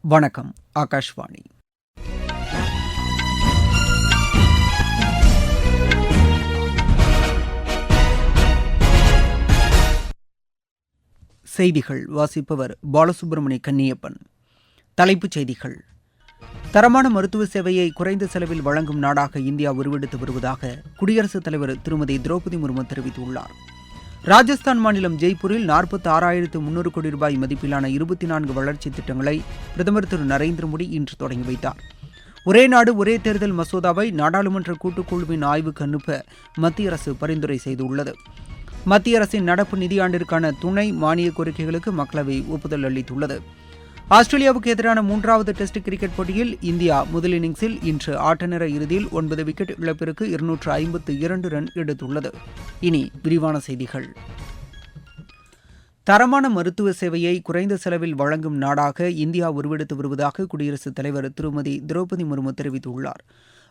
வணக்கம் ஆகாஷ்வாணி. செய்திகள் வாசிப்பவர் பாலசுப்ரமணிய கன்னியப்பன். தலைப்புச் செய்திகள். தரமான மருத்துவ சேவையை குறைந்த செலவில் வழங்கும் நாடாக இந்தியா உருவெடுத்து வருவதாக குடியரசுத் தலைவர் திருமதி திரௌபதி முர்மு தெரிவித்துள்ளார். ராஜஸ்தான் மாநிலம் ஜெய்ப்பூரில் நாற்பத்தி ஆறாயிரத்து முன்னூறு கோடி ரூபாய் மதிப்பிலான இருபத்தி நான்கு வளர்ச்சித் திட்டங்களை பிரதமர் திரு நரேந்திர மோடி இன்று தொடங்கி வைத்தார். ஒரே நாடு ஒரே தேர்தல் மசோதாவை நாடாளுமன்ற கூட்டுக்குழுவின் ஆய்வுக்கு அனுப்ப மத்திய அரசு பரிந்துரை செய்துள்ளது. மத்திய அரசின் நடப்பு நிதியாண்டிற்கான துணை மானிய கோரிக்கைகளுக்கு மக்களவை ஒப்புதல் அளித்துள்ளது. ஆஸ்திரேலியாவுக்கு எதிரான மூன்றாவது டெஸ்ட் கிரிக்கெட் போட்டியில் இந்தியா முதல் இன்னிங்ஸில் இன்று ஆட்டநேர இறுதியில் ஒன்பது விக்கெட் இழப்பிற்கு இருநூற்று ஐம்பத்து இரண்டு ரன் எடுத்துள்ளது. இனி விரிவான செய்திகள். தரமான மருத்துவ சேவையை குறைந்த செலவில் வழங்கும் நாடாக இந்தியா உருவெடுத்து வருவதாக குடியரசுத் தலைவர் திருமதி திரௌபதி முர்மு தெரிவித்துள்ளார்.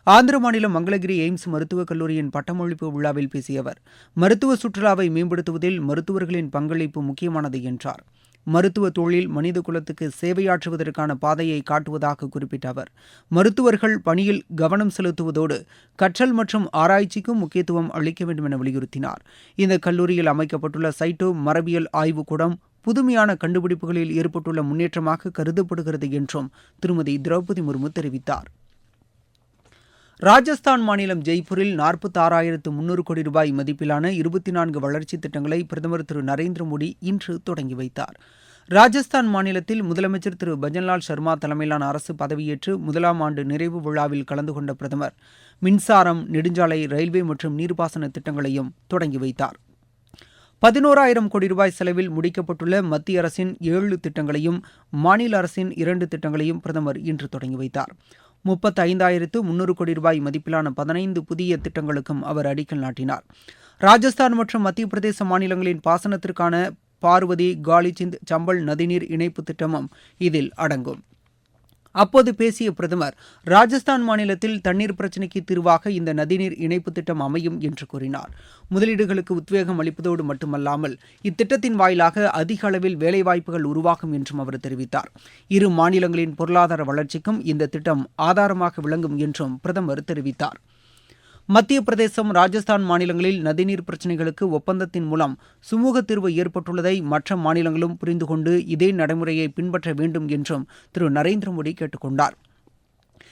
ஆந்திர மாநிலம் மங்களகிரி எய்ம்ஸ் மருத்துவக் கல்லூரியின் பட்டமளிப்பு விழாவில் பேசிய அவர் மருத்துவ சுற்றுலாவை மேம்படுத்துவதில் மருத்துவர்களின் பங்களிப்பு முக்கியமானது என்றார். மருத்துவ தொழில் மனித குலத்துக்கு சேவையாற்றுவதற்கான பாதையை காட்டுவதாக குறிப்பிட்ட அவர் மருத்துவர்கள் பணியில் கவனம் செலுத்துவதோடு கற்றல் மற்றும் ஆராய்ச்சிக்கும் முக்கியத்துவம் அளிக்க வேண்டும் என வலியுறுத்தினார். இந்த கல்லூரியில் அமைக்கப்பட்டுள்ள சைட்டோ மரபியல் ஆய்வுக்கூடம் புதுமையான கண்டுபிடிப்புகளில் ஏற்பட்டுள்ள முன்னேற்றமாக கருதப்படுகிறது என்றும் திருமதி திரௌபதி முர்மு தெரிவித்தார். ராஜஸ்தான் மாநிலம் ஜெய்ப்பூரில் நாற்பத்தாறாயிரத்து முன்னூறு கோடி ரூபாய் மதிப்பிலான இருபத்தி நான்கு வளர்ச்சித் திட்டங்களை பிரதமர் திரு நரேந்திர மோடி இன்று தொடங்கி வைத்தார். ராஜஸ்தான் மாநிலத்தில் முதலமைச்சர் திரு பஜன்லால் சர்மா தலைமையிலான அரசு பதவியேற்று முதலாம் ஆண்டு நிறைவு விழாவில் கலந்து கொண்ட பிரதமர் மின்சாரம் நெடுஞ்சாலை ரயில்வே மற்றும் நீர்ப்பாசன திட்டங்களையும் தொடங்கி வைத்தார். பதினோராயிரம் கோடி ரூபாய் செலவில் முடிக்கப்பட்டுள்ள மத்திய அரசின் ஏழு திட்டங்களையும் மாநில அரசின் இரண்டு திட்டங்களையும் பிரதமர் இன்று தொடங்கி வைத்தார். முப்பத்தி ஐந்தாயிரத்து முன்னூறு கோடி ரூபாய் மதிப்பிலான பதினைந்து புதிய திட்டங்களுக்கும் அவர் அடிக்கல் நாட்டினார். ராஜஸ்தான் மற்றும் மத்திய பிரதேச மாநிலங்களின் பாசனத்திற்கான பார்வதி காலிச்சிந்த் சம்பல் நதிநீர் இணைப்பு திட்டமும் இதில் அடங்கும். அப்போது பேசிய பிரதமர் ராஜஸ்தான் மாநிலத்தில் தண்ணீர் பிரச்சினைக்கு தீர்வாக இந்த நதிநீர் இணைப்பு திட்டம் அமையும் என்று கூறினார். முதலீடுகளுக்கு உத்வேகம் அளிப்பதோடு மட்டுமல்லாமல் இத்திட்டத்தின் வாயிலாக அதிக அளவில் வேலைவாய்ப்புகள் உருவாகும் என்றும் அவர் தெரிவித்தார். இரு மாநிலங்களின் பொருளாதார வளர்ச்சிக்கும் இந்த திட்டம் ஆதாரமாக விளங்கும் என்றும் பிரதமர் தெரிவித்தார். மத்திய பிரதேசம் ராஜஸ்தான் மாநிலங்களில் நதிநீர் பிரச்சினைகளுக்கு ஒப்பந்தத்தின் மூலம் சுமூக தீர்வு ஏற்பட்டுள்ளதை மற்ற மாநிலங்களும் புரிந்து கொண்டு இதே நடைமுறையை பின்பற்ற வேண்டும் என்றும் திரு. நரேந்திர மோடி கேட்டுக்கொண்டார்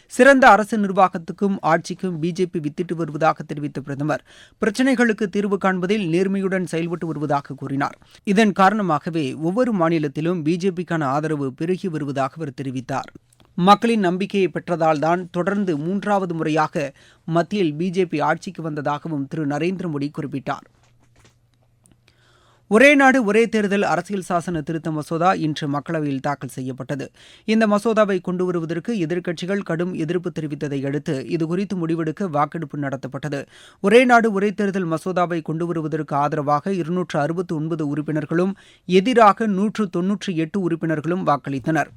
சிறந்த அரசு நிர்வாகத்துக்கும் ஆட்சிக்கும் பிஜேபி வித்திட்டு வருவதாக தெரிவித்த பிரதமர் பிரச்சினைகளுக்கு தீர்வு காண்பதில் நேர்மையுடன் செயல்பட்டு வருவதாக கூறினார். இதன் காரணமாகவே ஒவ்வொரு மாநிலத்திலும் பிஜேபிக்கான ஆதரவு பெருகி வருவதாக அவர் தெரிவித்தார். மக்களின் நம்பிக்கையை பெற்றதால்தான் தொடர்ந்து மூன்றாவது முறையாக மத்தியில் பிஜேபி ஆட்சிக்கு வந்ததாகவும் திரு. நரேந்திர மோடி குறிப்பிட்டார். ஒரே நாடு ஒரே தேர்தல் அரசியல் சாசன திருத்த மசோதா இன்று மக்களவையில் தாக்கல் செய்யப்பட்டது. இந்த மசோதாவை கொண்டு வருவதற்கு எதிர்க்கட்சிகள் கடும் எதிர்ப்பு தெரிவித்ததை அடுத்து இதுகுறித்து முடிவெடுக்க வாக்கெடுப்பு நடத்தப்பட்டது. ஒரே நாடு ஒரே தேர்தல் மசோதாவை கொண்டு வருவதற்கு ஆதரவாக இருநூற்று அறுபத்து ஒன்பது உறுப்பினர்களும் எதிராக நூற்று தொன்னூற்றி எட்டு உறுப்பினர்களும் வாக்களித்தனர்.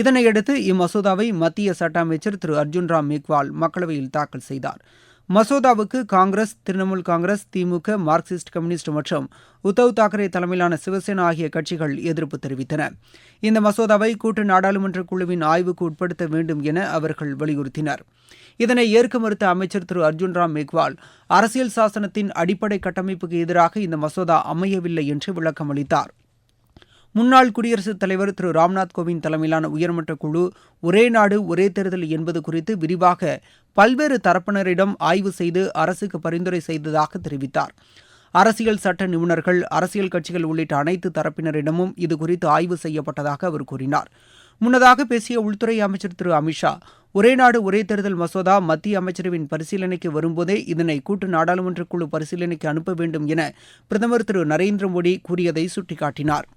இதனையடுத்து இம்மசோதாவை மத்திய சட்ட அமைச்சர் திரு அர்ஜுன் ராம் மேக்வால் மக்களவையில் தாக்கல் செய்தார். மசோதாவுக்கு காங்கிரஸ் திரிணாமுல் காங்கிரஸ் திமுக மார்க்சிஸ்ட் கம்யூனிஸ்ட் மற்றும் உத்தவ் தாக்கரே தலைமையிலான சிவசேனா ஆகிய கட்சிகள் எதிர்ப்பு தெரிவித்தன. இந்த மசோதாவை கூட்டு நாடாளுமன்ற குழுவின் ஆய்வுக்கு உட்படுத்த வேண்டும் என அவர்கள் வலியுறுத்தினர். இதனை ஏற்க மறுத்த அமைச்சர் திரு அர்ஜுன் ராம் மேக்வால் அரசியல் சாசனத்தின் அடிப்படை கட்டமைப்புக்கு எதிராக இந்த மசோதா அமையவில்லை என்று விளக்கம் அளித்தாா் முன்னாள் குடியரசுத் தலைவர் திரு ராம்நாத் கோவிந்த் தலைமையிலான உயர்மட்ட குழு ஒரே நாடு ஒரே தேர்தல் என்பது குறித்து விரிவாக பல்வேறு தரப்பினரிடம் ஆய்வு செய்து அரசுக்கு பரிந்துரை செய்ததாக தெரிவித்தார். அரசியல் சட்ட நிபுணர்கள் அரசியல் கட்சிகள் உள்ளிட்ட அனைத்து தரப்பினரிடமும் இது குறித்து ஆய்வு செய்யப்பட்டதாக அவர் கூறினார். முன்னதாக பேசிய உள்துறை அமைச்சர் திரு அமித்ஷா ஒரே நாடு ஒரே தேர்தல் மசோதா மத்திய அமைச்சரவின் பரிசீலனைக்கு வரும்போதே இதனை கூட்டு நாடாளுமன்ற குழு பரிசீலனைக்கு அனுப்ப வேண்டும் என பிரதமர் திரு நரேந்திர மோடி கூறியதை சுட்டிக்காட்டினார்.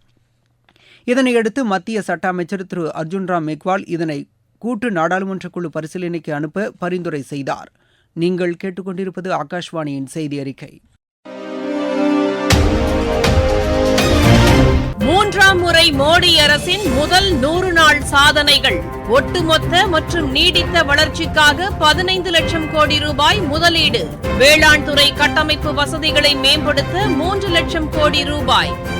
இதனையடுத்து மத்திய சட்ட அமைச்சர் திரு அர்ஜுன் ராம் மெக்வால் இதனை கூட்டு நாடாளுமன்ற குழு பரிசீலனைக்கு அனுப்ப பரிந்துரை செய்தார். நீங்கள் கேட்டுக்கொண்டிருப்பது ஆகாஷ்வாணியின் செய்தி அறிக்கை. மூன்றாம் முறை மோடி அரசின் முதல் நூறு நாள் சாதனைகள். ஒட்டுமொத்த மற்றும் நீடித்த வளர்ச்சிக்காக பதினைந்து லட்சம் கோடி ரூபாய் முதலீடு. வேளாண் துறை கட்டமைப்பு வசதிகளை மேம்படுத்த மூன்று லட்சம் கோடி ரூபாய்.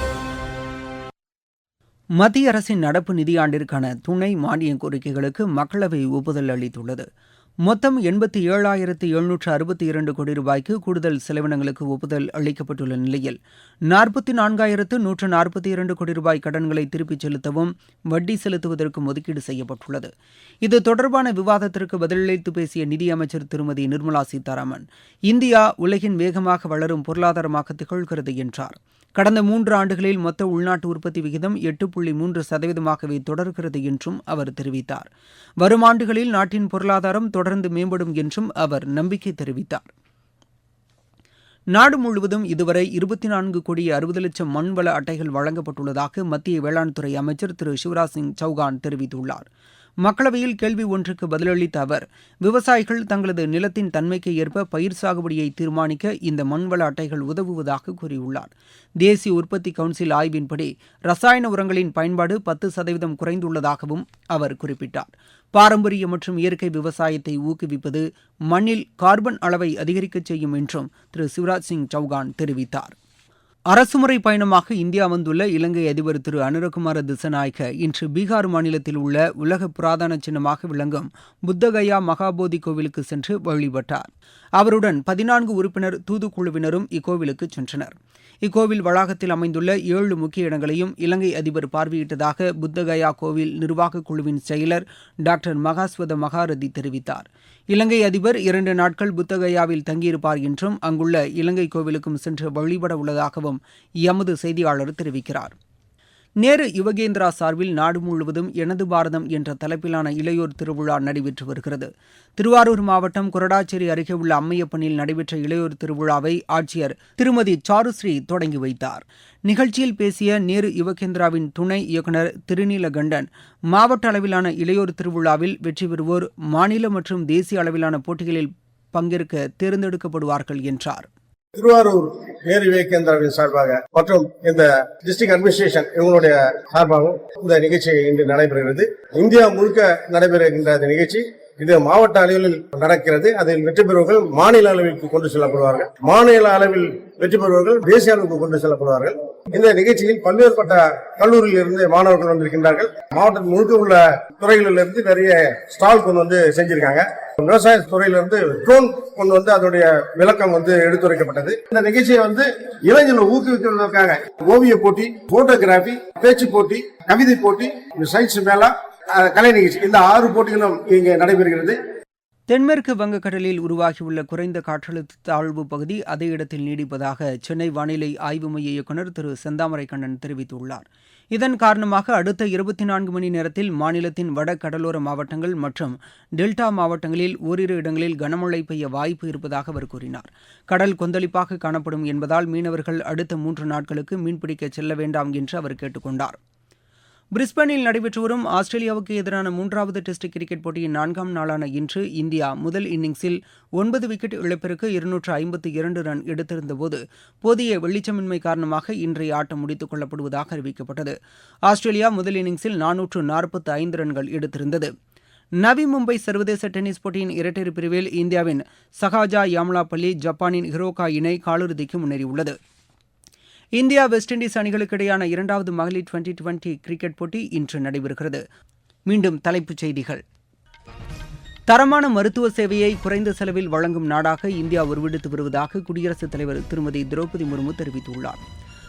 மத்திய அரசின் நடப்பு நிதியாண்டிற்கான துணை மானிய கோரிக்கைகளுக்கு மக்களவை ஒப்புதல் அளித்துள்ளது. மொத்தம் எண்பத்தி ஏழாயிரத்து எழுநூற்று அறுபத்தி இரண்டு கோடி ரூபாய்க்கு கூடுதல் செலவினங்களுக்கு ஒப்புதல் அளிக்கப்பட்டுள்ள நிலையில் நாற்பத்தி நான்காயிரத்து நூற்று நாற்பத்தி இரண்டு கோடி ரூபாய் கடன்களை திருப்பிச் செலுத்தவும் வட்டி செலுத்துவதற்கும் ஒதுக்கீடு செய்யப்பட்டுள்ளது. இது தொடர்பான விவாதத்திற்கு பதிலளித்து பேசிய நிதியமைச்சர் திருமதி நிர்மலா சீதாராமன் இந்தியா உலகின் வேகமாக வளரும் பொருளாதாரமாக திகழ்கிறது என்றார். கடந்த மூன்று ஆண்டுகளில் மொத்த உள்நாட்டு உற்பத்தி விகிதம் எட்டு புள்ளி மூன்று சதவீதமாகவே தொடர்கிறது என்றும் அவர் தெரிவித்தார். வரும் ஆண்டுகளில் நாட்டின் பொருளாதாரம் தொடர்ந்து மேம்படும் என்றும் அவர் நம்பிக்கை தெரிவித்தார். நாடு முழுவதும் இதுவரை இருபத்தி நான்கு கோடி அறுபது லட்சம் மண்வள அட்டைகள் வழங்கப்பட்டுள்ளதாக மத்திய வேளாண் துறை அமைச்சர் திரு சிவராஜ் சிங் சௌகான் தெரிவித்துள்ளார். மக்களவையில் கேள்வி ஒன்றுக்கு பதிலளித்த அவர் விவசாயிகள் தங்களது நிலத்தின் தன்மைக்கு ஏற்ப பயிர் சாகுபடியை தீர்மானிக்க இந்த மண்வள அட்டைகள் உதவுவதாக கூறியுள்ளார். தேசிய உற்பத்தி கவுன்சில் ஆய்வின்படி ரசாயன உரங்களின் பயன்பாடு பத்து சதவீதம் குறைந்துள்ளதாகவும் அவர் குறிப்பிட்டார். பாரம்பரிய மற்றும் இயற்கை விவசாயத்தை ஊக்குவிப்பது மண்ணில் கார்பன் அளவை அதிகரிக்கச் செய்யும் என்றும் திரு சிவராஜ் சிங் சௌகான் தெரிவித்தார். அரசுமுறை பயணமாக இந்தியா வந்துள்ள இலங்கை அதிபர் திரு அனுரகுமார திசநாயக்க இன்று பீகார் மாநிலத்தில் உள்ள உலக புராதன சின்னமாக விளங்கும் புத்தகயா மகாபோதி கோவிலுக்கு சென்று வழிபட்டார். அவருடன் பதினான்கு உறுப்பினர் தூதுக்குழுவினரும் இக்கோவிலுக்கு சென்றனர். இக்கோவில் வளாகத்தில் அமைந்துள்ள ஏழு முக்கிய இடங்களையும் இலங்கை அதிபர் பார்வையிட்டதாக புத்தகயா கோவில் நிர்வாகக் குழுவின் செயலர் டாக்டர் மகாஸ்வத மகாரதி தெரிவித்தார். இலங்கை அதிபர் இரண்டு நாட்கள் புத்தகயாவில் தங்கியிருப்பார் என்றும் அங்குள்ள இலங்கை கோவிலுக்கும் சென்று வழிபட உள்ளதாகவும் எமது செய்தியாளர் தெரிவிக்கிறார். நேரு யுவகேந்திரா சார்பில் நாடு முழுவதும் எனது பாரதம் என்ற தலைப்பிலான இளையோர் திருவிழா நடைபெற்று வருகிறது. திருவாரூர் மாவட்டம் கொரடாச்சேரி அருகே உள்ள அம்மையப்பனில் நடைபெற்ற இளையோர் திருவிழாவை ஆட்சியர் திருமதி சாருஸ்ரீ தொடங்கி வைத்தார். நிகழ்ச்சியில் பேசிய நேரு யுவகேந்திராவின் துணை இயக்குநர் திருநீலகண்டன் மாவட்ட அளவிலான இளையோர் திருவிழாவில் வெற்றி பெறுவோர் மாநில மற்றும் தேசிய அளவிலான போட்டிகளில் பங்கேற்க தேர்ந்தெடுக்கப்படுவார்கள் என்றார். திருவாரூர் நேரு விவேகேந்திராவின் சார்பாக மற்றும் இந்த டிஸ்ட்ரிக்ட் அட்மினிஸ்ட்ரேஷன் இவங்களுடைய சார்பாகவும் இந்த நிகழ்ச்சி இன்று நடைபெறுகிறது. இந்தியா முழுக்க நடைபெறுகின்ற இந்த நிகழ்ச்சி இது மாவட்ட அளவில் நடக்கிறது. அதில் வெற்றி பெறுவர்கள் மாநில அளவிற்கு கொண்டு செல்லப்படுவார்கள். மாநில அளவில் வெற்றி பெறுவர்கள் தேசிய அளவுக்கு கொண்டு செல்லப்படுவார்கள். இந்த நிகழ்ச்சியில் பல்வேறுபட்ட கல்லூரியில் இருந்து மாணவர்கள் வந்திருக்கின்றார்கள். மாவட்டம் முழுக்க உள்ள துறைகளில் இருந்து நிறைய ஸ்டால் கொண்டு வந்து செஞ்சிருக்காங்க. விவசாய துறையிலிருந்து ட்ரோன் கொண்டு வந்து அதனுடைய விளக்கம் வந்து எடுத்துரைக்கப்பட்டது. இந்த நிகழ்ச்சியை வந்து இளைஞர்களை ஊக்குவிக்கிறதுக்காக ஓவிய போட்டி போட்டோகிராஃபி பேச்சு போட்டி கவிதை போட்டி சயின்ஸ் மேலா கலை நிகழ்ச்சி இந்த ஆறு போட்டிகளும் இங்கே நடைபெறுகிறது. தென்மேற்கு வங்கக்கடலில் உருவாகியுள்ள குறைந்த காற்றழுத்த தாழ்வு பகுதி அதே இடத்தில் நீடிப்பதாக சென்னை வானிலை ஆய்வு மைய இயக்குநர் திரு செந்தாமரை கண்ணன் தெரிவித்துள்ளார். இதன் காரணமாக அடுத்த இருபத்தி நான்கு மணி நேரத்தில் மாநிலத்தின் வட கடலோர மாவட்டங்கள் மற்றும் டெல்டா மாவட்டங்களில் ஓரிரு இடங்களில் கனமழை பெய்ய வாய்ப்பு இருப்பதாக அவர் கூறினார். கடல் கொந்தளிப்பாக காணப்படும் என்பதால் மீனவர்கள் அடுத்த மூன்று நாட்களுக்கு மீன்பிடிக்க செல்ல வேண்டாம் என்று அவர் கேட்டுக்கொண்டார். பிரிஸ்பனில் நடைபெற்று வரும் ஆஸ்திரேலியாவுக்கு எதிரான மூன்றாவது டெஸ்ட் கிரிக்கெட் போட்டியின் நான்காம் நாளான இன்று இந்தியா முதல் இன்னிங்ஸில் ஒன்பது விக்கெட் இழப்பிற்கு இருநூற்று ஐம்பத்தி இரண்டு ரன் எடுத்திருந்தபோது போதிய வெளிச்சமின்மை காரணமாக இன்றைய ஆட்டம் முடித்துக் கொள்ளப்படுவதாக அறிவிக்கப்பட்டது. ஆஸ்திரேலியா முதல் இன்னிங்ஸில் நானூற்று நாற்பத்தி ஐந்து ரன்கள் எடுத்திருந்தது. நவி மும்பை சர்வதேச டென்னிஸ் போட்டியின் இரட்டையர் பிரிவில் இந்தியாவின் சஹாஜா யாம்லாபள்ளி ஜப்பானின் ஹிரோகா இணை காலிறுதிக்கு முன்னேறியுள்ளது. இந்தியா வெஸ்ட் இண்டீஸ் அணிகளுக்கு இடையேயான இரண்டாவது மகளிர் டுவெண்டி டுவெண்டி கிரிக்கெட் போட்டி இன்று நடைபெறுகிறது. மீண்டும் தலைப்புச் செய்திகள். தரமான மருத்துவ சேவையை குறைந்த செலவில் வழங்கும் நாடாக இந்தியா உருவெடுத்து வருவதாக குடியரசுத் தலைவர் திருமதி திரௌபதி முர்மு தெரிவித்துள்ளார்.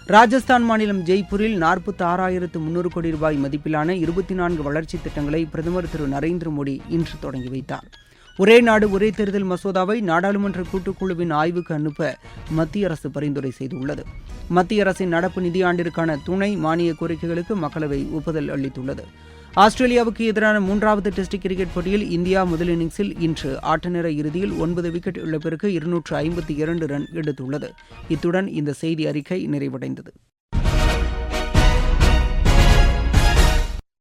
ராஜஸ்தான் மாநிலம் ஜெய்ப்பூரில் நாற்பத்தி ஆறாயிரத்து முன்னூறு கோடி ரூபாய் மதிப்பிலான இருபத்தி நான்கு வளர்ச்சித் திட்டங்களை பிரதமர் திரு நரேந்திர மோடி இன்று தொடங்கி வைத்தார். ஒரே நாடு ஒரே தேர்தல் மசோதாவை நாடாளுமன்ற கூட்டுக்குழுவின் ஆய்வுக்கு அனுப்ப மத்திய அரசு பரிந்துரை செய்துள்ளது. மத்திய அரசின் நடப்பு நிதியாண்டிற்கான துணை மானிய கோரிக்கைகளுக்கு மக்களவை ஒப்புதல் அளித்துள்ளது. ஆஸ்திரேலியாவுக்கு எதிரான மூன்றாவது டெஸ்ட் கிரிக்கெட் போட்டியில் இந்தியா முதல் இன்னிங்ஸில் இன்று ஆட்டநேர இறுதியில் ஒன்பது விக்கெட் இழப்பிற்கு இருநூற்று ஐம்பத்தி இரண்டு ரன் எடுத்துள்ளது. இத்துடன் இந்த செய்தி அறிக்கை நிறைவடைந்தது.